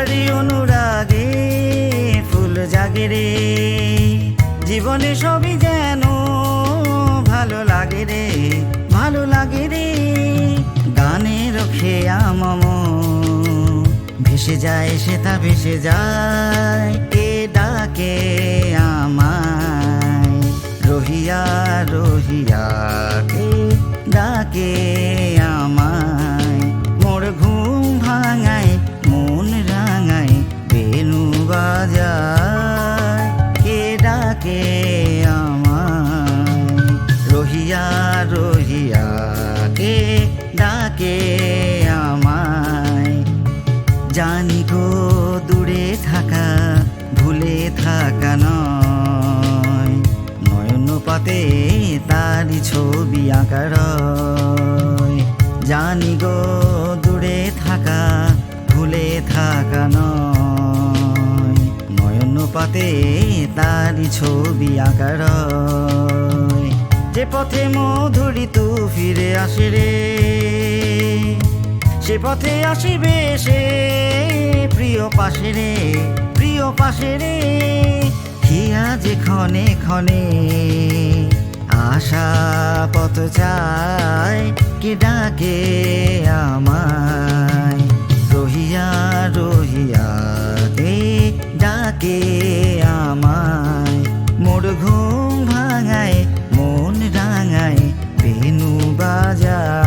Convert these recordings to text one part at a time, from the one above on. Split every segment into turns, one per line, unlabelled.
তাহারি অনুরাগে, ফুল জাগে রে। জীবনে সবই যেন ভালো লাগে রে, ভালো লাগে রে। গানের খেয়া মম ভেসে যায় সে তা ভেসে যায় কে ডাকে আমায়। রহিয়া রহিয়া কে ডাকে আমায়। মোর ঘুম ভাঙায় বাজায়, কে ডাকে আমায়? রহিয়া রহিয়া, কে ডাকে আমায়? জানি গো, দূরে থাকা, ভুলে থাকা নয়। নয়ন পাতে তারি ছবি আঁকা রয়। জানি গো, দূরে থাকা পাতে তারি ছবি আঁকা রয় যে পথে মধুরি তু ফিরে আসে রে, সে পথে আসিবে সে প্রিয় পাশে রে, প্রিয় পাশে রে। হিয়া যে ক্ষণে ক্ষণে আশা পথ চায়, কে ডাকে আমায়? রহিয়া রহিয়া ডাকে আমায়। মোর ঘুম ভাঙায় মন রাঙায় বেনু বাজায়।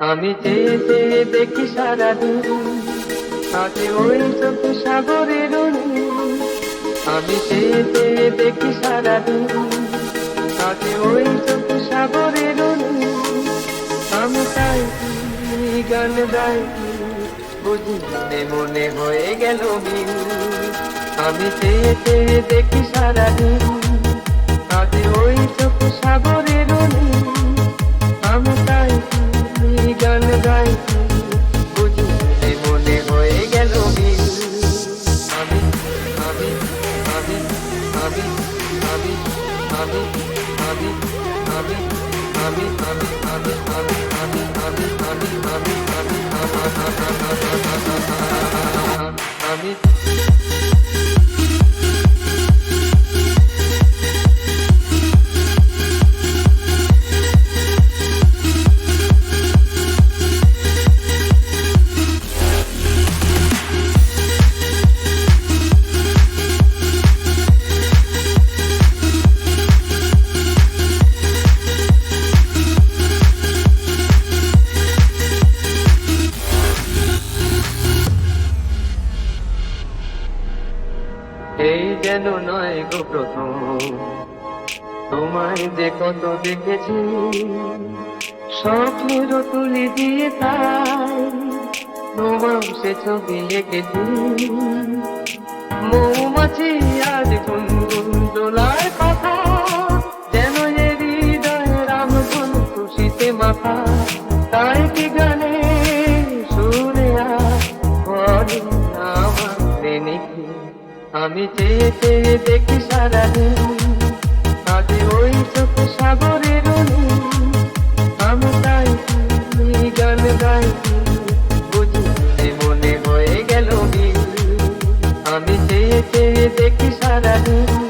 আমি চেয়ে চেয়ে
দেখি সারাদিন। আজে ওই চোখ সাগরের আমি চেয়ে চেয়ে দেখি সারাদিন। আজে ওই চোখ সাগরের আমি তাই গান গাই বুঝি মনে হয়ে গেল আমি চেয়ে চেয়ে দেখি সারাদিন। আজ ওই চোখ সাগরের আমি তাই Thank you. কত দেখেছি স্বপ্নের তুলি দিয়ে তাই তোমার সে ছবি এঁকেছি। মৌমাছি আজ গুনগুন দোলার কথা, যেন এ হৃদয়ের আমগুন খুশিতে মাথা। তাই কি গানে সুরে বলে আমার আমি চেয়ে চেয়ে দেখি সারাদিন
da da da